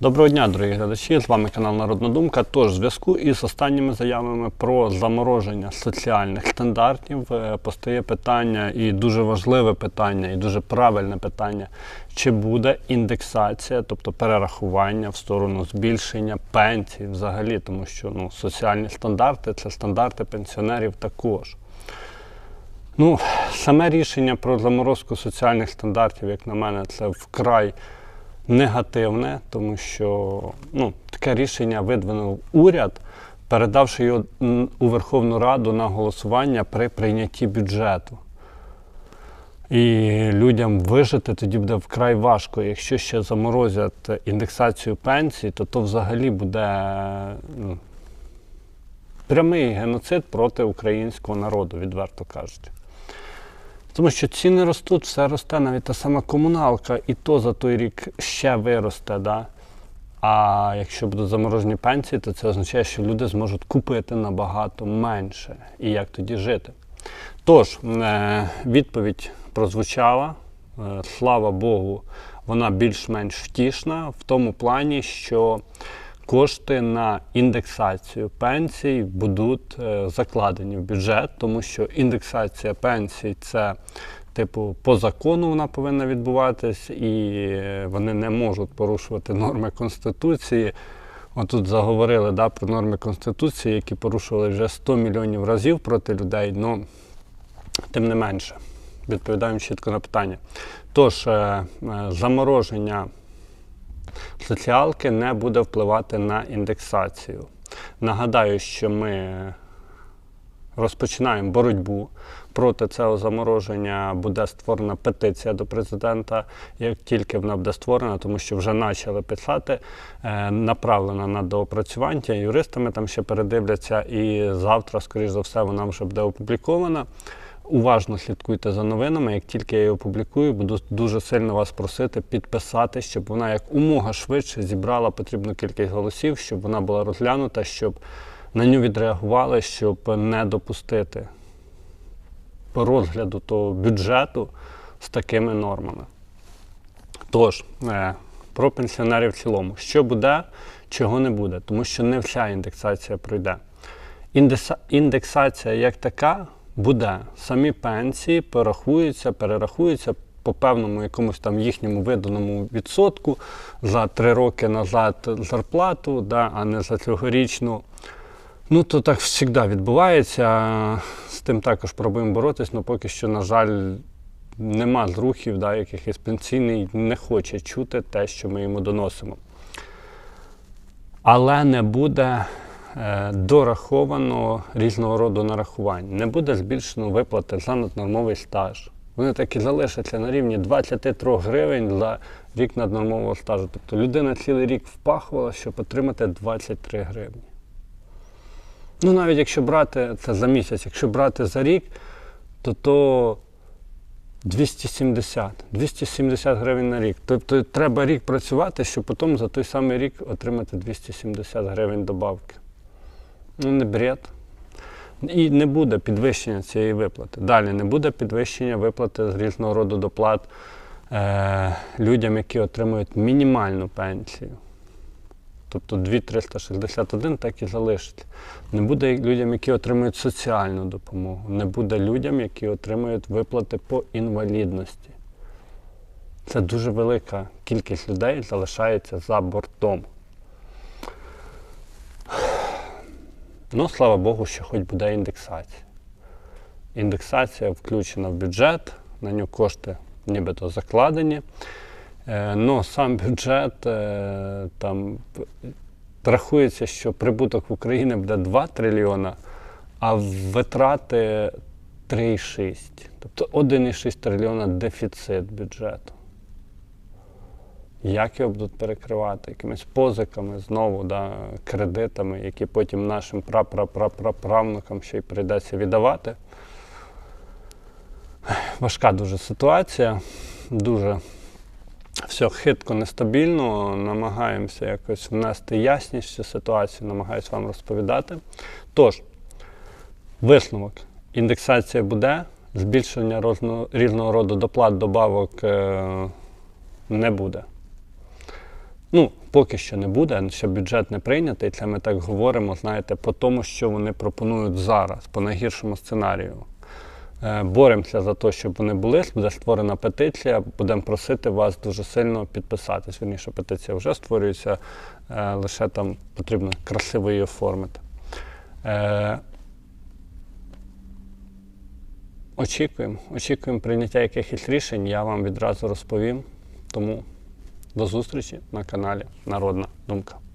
Доброго дня, дорогі глядачі! З вами канал Народна Думка. Тож, в зв'язку із останніми заявами про замороження соціальних стандартів е, постає питання, і дуже важливе питання, і дуже правильне питання, чи буде індексація, тобто перерахування в сторону збільшення пенсій взагалі, тому що ну, соціальні стандарти це стандарти пенсіонерів також. Ну, саме рішення про заморозку соціальних стандартів, як на мене, це вкрай негативне, тому що ну, таке рішення видвинув уряд, передавши його у Верховну Раду на голосування при прийнятті бюджету. І людям вижити тоді буде вкрай важко. Якщо ще заморозять індексацію пенсій, то то взагалі буде ну, прямий геноцид проти українського народу, відверто кажучи. Тому що ціни ростуть, все росте, навіть та сама комуналка, і то за той рік ще виросте. Да? А якщо будуть заморожені пенсії, то це означає, що люди зможуть купити набагато менше. І як тоді жити? Тож, е, відповідь прозвучала. Е, Слава Богу, вона більш-менш втішна в тому плані, що кошти на індексацію пенсій будуть е, закладені в бюджет, тому що індексація пенсій це. Типу, по закону вона повинна відбуватись, і е, вони не можуть порушувати норми Конституції. Отут заговорили да, про норми Конституції, які порушували вже 100 мільйонів разів проти людей. Ну, тим не менше, відповідаємо чітко на питання. Тож, е, замороження соціалки не буде впливати на індексацію. Нагадаю, що ми розпочинаємо боротьбу проти цього замороження. Буде створена петиція до президента, як тільки вона буде створена, тому що вже почали писати, е, направлена на доопрацювання. Юристами там ще передивляться, і завтра, скоріш за все, вона вже буде опублікована. Уважно слідкуйте за новинами. Як тільки я її опублікую, буду дуже сильно вас просити підписати, щоб вона як умога швидше зібрала потрібну кількість голосів, щоб вона була розглянута, щоб на нього відреагували, щоб не допустити розгляду того бюджету з такими нормами. Тож, е, про пенсіонерів в цілому, що буде, чого не буде, тому що не вся індексація пройде. Індеса- індексація як така буде. Самі пенсії порахуються, перерахуються по певному якомусь там їхньому виданому відсотку за три роки назад зарплату, да, а не за цьогорічну. Ну, то так завжди відбувається. З тим також пробуємо боротись, але поки що, на жаль, нема зрухів, да, якихось пенсійний не хоче чути те, що ми йому доносимо. Але не буде дораховано різного роду нарахувань, не буде збільшено виплати за наднормовий стаж. Вони так залишаться на рівні 23 гривень за рік наднормового стажу. Тобто людина цілий рік впахувала, щоб отримати 23 гривні. Ну, навіть якщо брати це за місяць, якщо брати за рік, то то 270. 270 гривень на рік. Тобто треба рік працювати, щоб потім за той самий рік отримати 270 гривень добавки. Ну, не бред. І не буде підвищення цієї виплати. Далі не буде підвищення виплати з різного роду доплат е, людям, які отримують мінімальну пенсію. Тобто 2,361 так і залишиться. Не буде людям, які отримують соціальну допомогу. Не буде людям, які отримують виплати по інвалідності. Це дуже велика кількість людей залишається за бортом. Ну, слава Богу, що хоч буде індексація. Індексація включена в бюджет, на нього кошти нібито закладені. Е, Ну, сам бюджет е, там рахується, що прибуток в Україні буде 2 трильйона, а витрати 3,6. Тобто 1,6 трильйона дефіцит бюджету. Як його будуть перекривати? Якимись позиками, знову, да, кредитами, які потім нашим прапраправнукам ще й прийдеться віддавати. Важка дуже ситуація, дуже все хитко, нестабільно. Намагаємося якось внести ясність цю ситуацію, намагаюся вам розповідати. Тож, висновок. Індексація буде, збільшення різного роду доплат, добавок е, не буде. Ну, поки що не буде, що бюджет не прийнятий. Це ми так говоримо, знаєте, по тому, що вони пропонують зараз, по найгіршому сценарію. Е, Боремося за те, щоб вони були. Буде створена петиція. Будемо просити вас дуже сильно підписатись. Вірніше, петиція вже створюється, е, лише там потрібно красиво її оформити. Е, Очікуємо, очікуємо прийняття якихось рішень. Я вам відразу розповім. Тому до зустрічі на каналі Народна Думка.